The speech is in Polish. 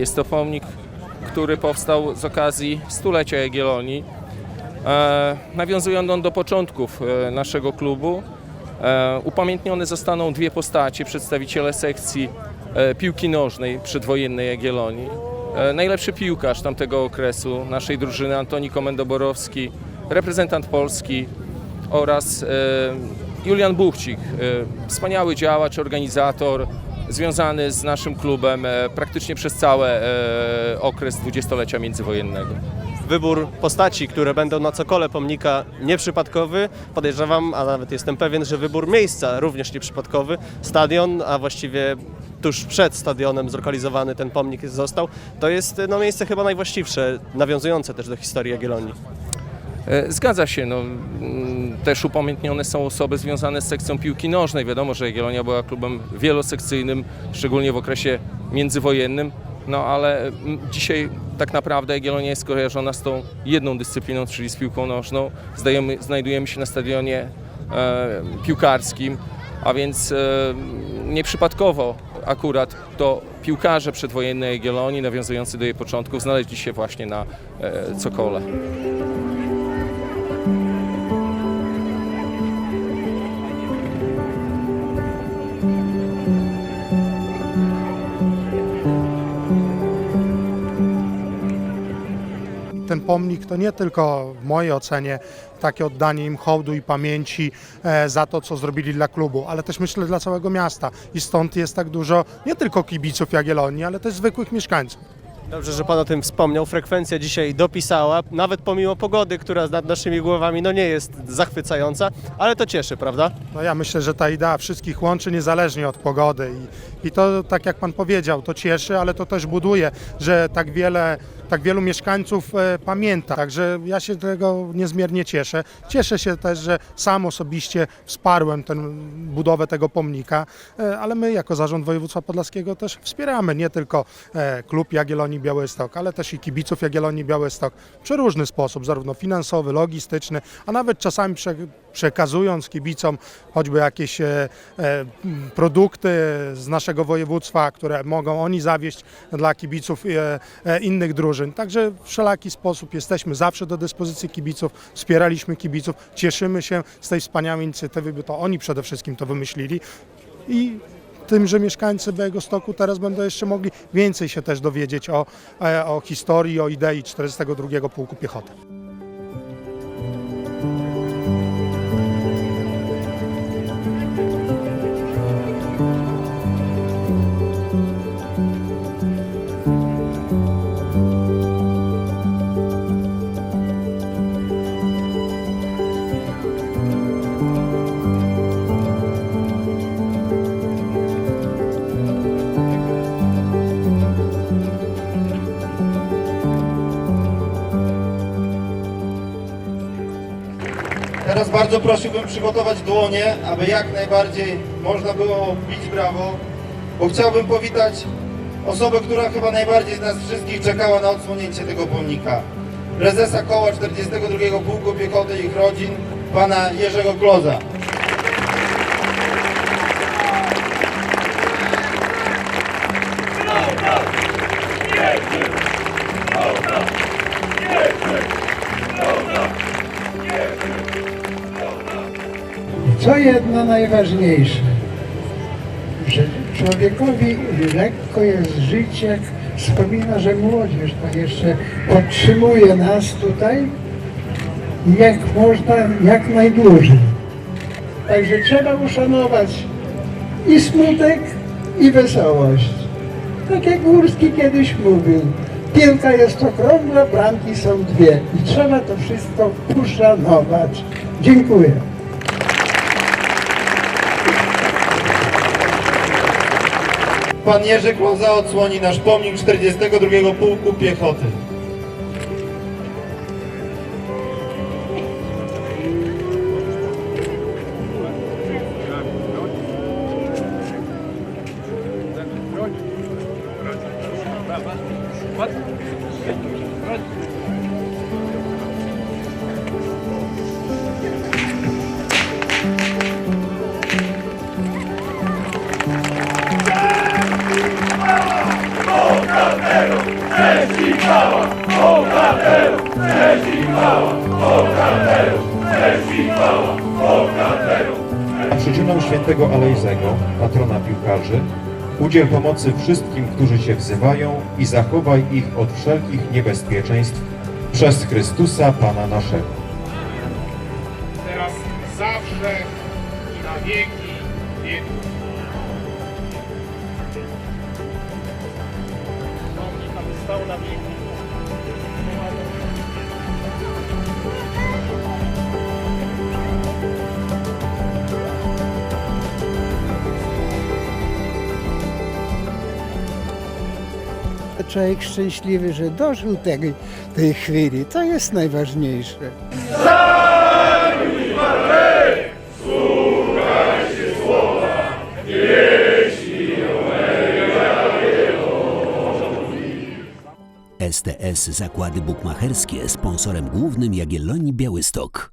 Jest to pomnik, który powstał z okazji stulecia Jagiellonii. E, nawiązując on do początków e, naszego klubu, e, upamiętnione zostaną dwie postacie, przedstawiciele sekcji e, piłki nożnej przedwojennej Jagiellonii. E, najlepszy piłkarz tamtego okresu naszej drużyny Antoni Komendoborowski, reprezentant Polski oraz e, Julian Buchcik, e, wspaniały działacz, organizator, związany z naszym klubem e, praktycznie przez cały e, okres dwudziestolecia międzywojennego. Wybór postaci, które będą na cokole pomnika nieprzypadkowy. Podejrzewam, a nawet jestem pewien, że wybór miejsca również nieprzypadkowy. Stadion, a właściwie tuż przed stadionem zlokalizowany ten pomnik został. To jest no, miejsce chyba najwłaściwsze, nawiązujące też do historii Jagiellonii. E, Zgadza się, no, mm, też upamiętnione są osoby związane z sekcją piłki nożnej. Wiadomo, że Jagiellonia była klubem wielosekcyjnym, szczególnie w okresie międzywojennym, no ale mm, dzisiaj tak naprawdę Jagiellonia jest kojarzona z tą jedną dyscypliną, czyli z piłką nożną. Zdajemy, znajdujemy się na stadionie e, piłkarskim, a więc e, nieprzypadkowo akurat to piłkarze przedwojennej Jagiellonii, nawiązujący do jej początków, znaleźli się właśnie na e, Cokole. Ten pomnik to nie tylko w mojej ocenie takie oddanie im hołdu i pamięci e, za to, co zrobili dla klubu, ale też myślę dla całego miasta. I stąd jest tak dużo nie tylko kibiców Jagiellonii, ale też zwykłych mieszkańców. Dobrze, że Pan o tym wspomniał. Frekwencja dzisiaj dopisała, nawet pomimo pogody, która nad naszymi głowami no nie jest zachwycająca, ale to cieszy, prawda? No ja myślę, że ta idea wszystkich łączy niezależnie od pogody i, i to, tak jak Pan powiedział, to cieszy, ale to też buduje, że tak wiele tak wielu mieszkańców e, pamięta. Także ja się tego niezmiernie cieszę. Cieszę się też, że sam osobiście wsparłem tę budowę tego pomnika, e, ale my jako Zarząd Województwa Podlaskiego też wspieramy nie tylko e, klub Jagiellonii Białystok, ale też i kibiców Jagiellonii Białystok w przeróżny sposób, zarówno finansowy, logistyczny, a nawet czasami prze, przekazując kibicom choćby jakieś e, e, produkty z naszego województwa, które mogą oni zawieść dla kibiców e, innych drużyn. Także w wszelaki sposób jesteśmy zawsze do dyspozycji kibiców, wspieraliśmy kibiców, cieszymy się z tej wspaniałej inicjatywy, bo to oni przede wszystkim to wymyślili i tym, że mieszkańcy Białegostoku teraz będą jeszcze mogli więcej się też dowiedzieć o, o historii, o idei 42 Pułku Piechoty. Teraz bardzo prosiłbym przygotować dłonie, aby jak najbardziej można było bić brawo, bo chciałbym powitać osobę, która chyba najbardziej z nas wszystkich czekała na odsłonięcie tego pomnika. Prezesa koła 42 Pułku Piechoty i ich rodzin, pana Jerzego Kloza. Co jedno najważniejsze, że człowiekowi lekko jest żyć, jak wspomina, że młodzież to jeszcze podtrzymuje nas tutaj jak można, jak najdłużej. Także trzeba uszanować i smutek, i wesołość. Tak jak Górski kiedyś mówił, piłka jest okrągła, bramki są dwie i trzeba to wszystko uszanować. Dziękuję. Pan Jerzy Kloza odsłoni nasz pomnik 42 Pułku Piechoty. Przyczyną świętego Alejzego, patrona piłkarzy, udziel pomocy wszystkim, którzy się wzywają i zachowaj ich od wszelkich niebezpieczeństw przez Chrystusa Pana naszego. teraz zawsze i na wieki wieków. Stał na wieki. Człowiek szczęśliwy, że dożył tej, tej chwili. To jest najważniejsze. STS Zakłady Bukmacherskie sponsorem głównym Jagiellonii Białystok.